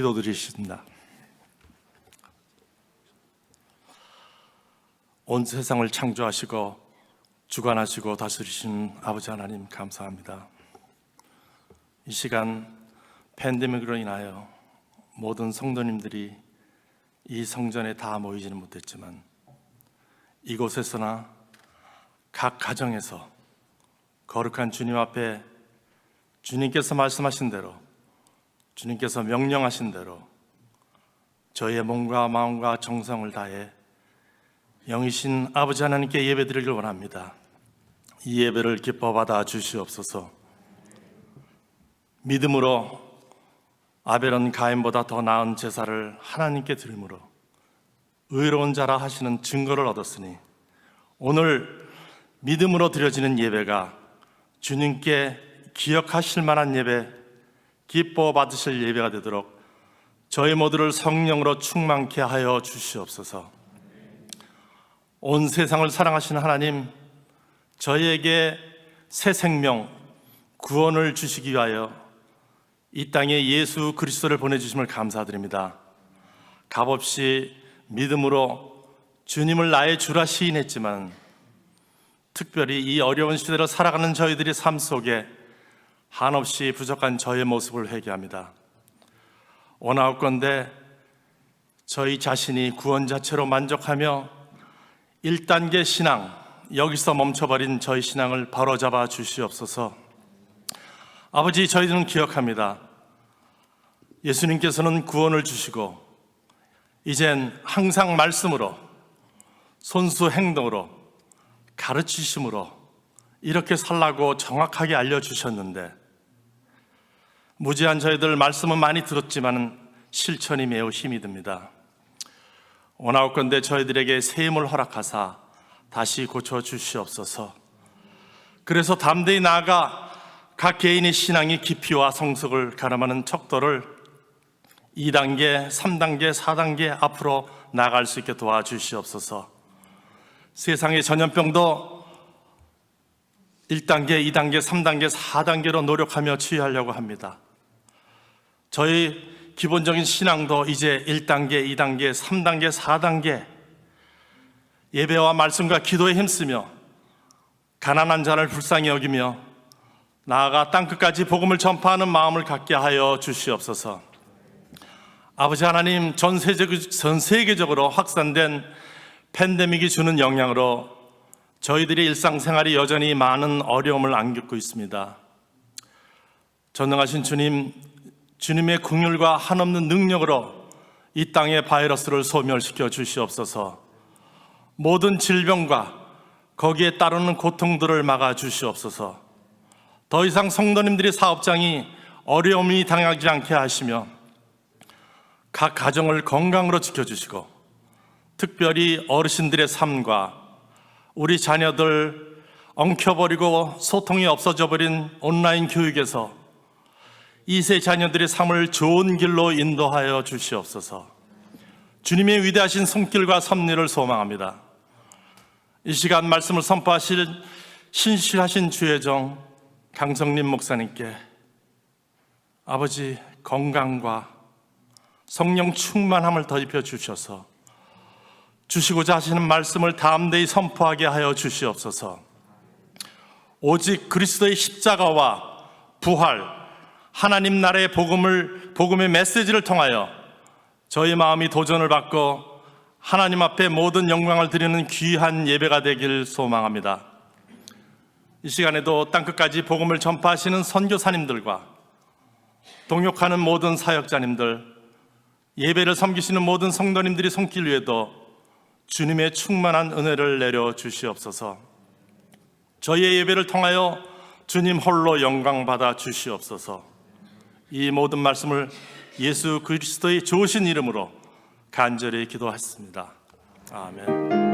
기도드리십니다. 온 세상을 창조하시고 주관하시고 다스리신 아버지 하나님 감사합니다. 이 시간 팬데믹으로 인하여 모든 성도님들이 이 성전에 다 모이지는 못했지만 이곳에서나 각 가정에서 거룩한 주님 앞에 주님께서 말씀하신 대로 주님께서 명령하신 대로 저희의 몸과 마음과 정성을 다해 영이신 아버지 하나님께 예배드리길 원합니다. 이 예배를 기뻐 받아 주시옵소서. 믿음으로 아벨은 가인보다 더 나은 제사를 하나님께 드림으로 의로운 자라 하시는 증거를 얻었으니 오늘 믿음으로 드려지는 예배가 주님께 기억하실 만한 예배, 기뻐 받으실 예배가 되도록 저희 모두를 성령으로 충만케 하여 주시옵소서. 온 세상을 사랑하시는 하나님, 저희에게 새 생명, 구원을 주시기 위하여 이 땅에 예수 그리스도를 보내주심을 감사드립니다. 값없이 믿음으로 주님을 나의 주라 시인했지만 특별히 이 어려운 시대를 살아가는 저희들의 삶 속에 한없이 부족한 저의 모습을 회개합니다. 원하옵건대 저희 자신이 구원 자체로 만족하며 1단계 신앙, 여기서 멈춰버린 저희 신앙을 바로잡아 주시옵소서. 아버지, 저희들은 기억합니다. 예수님께서는 구원을 주시고, 이젠 항상 말씀으로, 손수 행동으로, 가르치심으로 이렇게 살라고 정확하게 알려주셨는데, 무지한 저희들 말씀은 많이 들었지만 실천이 매우 힘이 듭니다. 원하옵건대 저희들에게 새 힘을 허락하사 다시 고쳐 주시옵소서. 그래서 담대히 나아가 각 개인의 신앙의 깊이와 성숙을 가늠하는 척도를 2단계, 3단계, 4단계 앞으로 나갈 수 있게 도와주시옵소서. 세상의 전염병도 1단계, 2단계, 3단계, 4단계로 노력하며 치유하려고 합니다. 저희 기본적인 신앙도 이제 1단계, 2단계, 3단계, 4단계 예배와 말씀과 기도에 힘쓰며 가난한 자를 불쌍히 여기며 나아가 땅끝까지 복음을 전파하는 마음을 갖게 하여 주시옵소서. 아버지 하나님 전 세계적, 전 세계적으로 확산된 팬데믹이 주는 영향으로 저희들의 일상생활이 여전히 많은 어려움을 안겼고 있습니다. 전능하신 주님, 주님의 긍휼과 한없는 능력으로 이 땅의 바이러스를 소멸시켜 주시옵소서. 모든 질병과 거기에 따르는 고통들을 막아 주시옵소서. 더 이상 성도님들의 사업장이 어려움이 당하지 않게 하시며 각 가정을 건강으로 지켜 주시고 특별히 어르신들의 삶과 우리 자녀들 엉켜버리고 소통이 없어져 버린 온라인 교육에서 2세 자녀들의 삶을 좋은 길로 인도하여 주시옵소서. 주님의 위대하신 손길과 섭리를 소망합니다. 이 시간 말씀을 선포하실 신실하신 주의 정 강성림 목사님께 아버지 건강과 성령 충만함을 더입혀 주셔서 주시고자 하시는 말씀을 담대히 선포하게 하여 주시옵소서. 오직 그리스도의 십자가와 부활, 하나님 나라의 복음을 복음의 메시지를 통하여 저희 마음이 도전을 받고 하나님 앞에 모든 영광을 드리는 귀한 예배가 되길 소망합니다. 이 시간에도 땅끝까지 복음을 전파하시는 선교사님들과 동역하는 모든 사역자님들, 예배를 섬기시는 모든 성도님들이 손길 위에도 주님의 충만한 은혜를 내려 주시옵소서. 저희의 예배를 통하여 주님 홀로 영광 받아 주시옵소서. 이 모든 말씀을 예수 그리스도의 좋으신 이름으로 간절히 기도했습니다. 아멘.